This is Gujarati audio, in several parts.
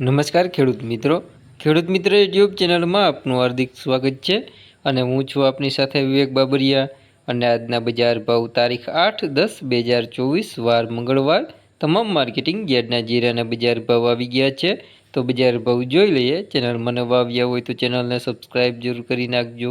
નમસ્કાર ખેડૂત મિત્રો. ખેડૂત મિત્ર યુટ્યુબ ચેનલમાં આપનું હાર્દિક સ્વાગત છે અને હું છું આપની સાથે વિવેક બાબરિયા અને આજના બજાર ભાવ તારીખ આઠ દસ બે હજાર ચોવીસ વાર મંગળવાર તમામ માર્કેટિંગ યાર્ડના જીરાના બજાર ભાવ આવી ગયા છે. તો બજાર ભાવ જોઈ લઈએ. ચેનલ મને વાવ્યા હોય તો ચેનલને સબસ્ક્રાઈબ જરૂર કરી નાખજો.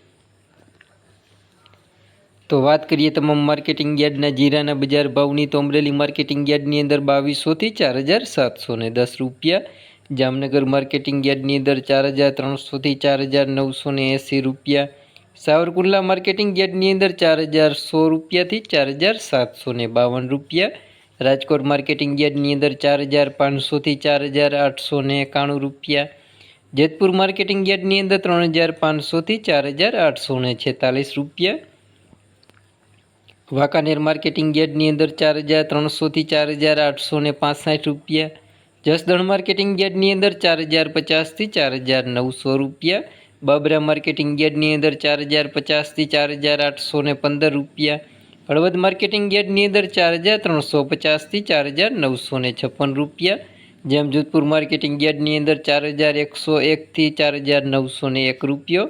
તો વાત કરીએ તમામ માર્કેટિંગ યાર્ડના જીરાના બજાર ભાવની, તો અમરેલી માર્કેટિંગ યાર્ડની અંદર બાવીસોથી ચાર હજાર સાતસો ને દસ રૂપિયા. જામનગર માર્કેટિંગ યાર્ડની અંદર ચાર હજાર ત્રણસોથી ચાર હજાર નવસો ને એંસી રૂપિયા. સાવરકુંડલા માર્કેટિંગ યાર્ડની અંદર ચાર હજાર સો રૂપિયાથી ચાર હજાર સાતસો ને બાવન રૂપિયા. રાજકોટ માર્કેટિંગ યાર્ડની અંદર ચાર હજાર પાંચસોથી ચાર હજાર આઠસો ને એકાણું રૂપિયા. જેતપુર માર્કેટિંગ યાર્ડની અંદર ત્રણ હજાર પાંચસોથી ચાર હજાર આઠસો ને છેતાલીસ રૂપિયા. વાંકાનેર માર્કેટિંગ યાર્ડની અંદર ચાર હજાર ત્રણસોથી ચાર હજાર આઠસો ને પાંસઠ રૂપિયા જસદણ માર્કેટિંગ યાર્ડની અંદર ચાર હજાર પચાસથી ચાર હજાર નવસો રૂપિયા બાબરા માર્કેટિંગ યાર્ડની અંદર ચાર હજાર પચાસથી ચાર હજાર આઠસો ને પંદર રૂપિયા હળવદ માર્કેટિંગ યાર્ડની અંદર ચાર હજાર ત્રણસો પચાસથી ચાર હજાર નવસો ને છપ્પન રૂપિયા જેમ જોધપુર માર્કેટિંગ યાર્ડની અંદર ચાર હજાર એકસો એકથી ચાર હજાર નવસો ને એક રૂપિયો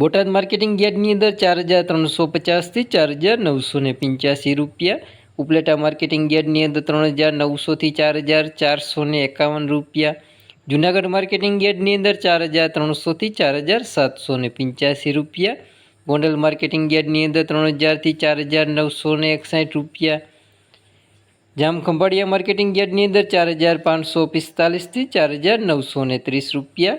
બોટાદ માર્કેટિંગ યાર્ડની અંદર ચાર હજાર ત્રણસો પચાસથી ચાર હજાર નવસો ને પંચ્યાસી રૂપિયા. ઉપલેટા માર્કેટિંગ યાર્ડની અંદર ત્રણ હજાર નવસોથી ચાર હજાર ચારસો ને એકાવન રૂપિયા. જુનાગઢ માર્કેટિંગ યાર્ડની અંદર ચાર હજાર ત્રણસોથી ચાર હજાર સાતસો ને પંચ્યાસી રૂપિયા. ગોંડલ માર્કેટિંગ યાર્ડની અંદર ત્રણ હજારથી ચાર હજાર નવસો ને એકસાઠ રૂપિયા. જામખંભાળિયા માર્કેટિંગ યાર્ડની અંદર ચાર હજાર પાંચસો પિસ્તાલીસથી ચાર હજાર નવસો ને ત્રીસ રૂપિયા.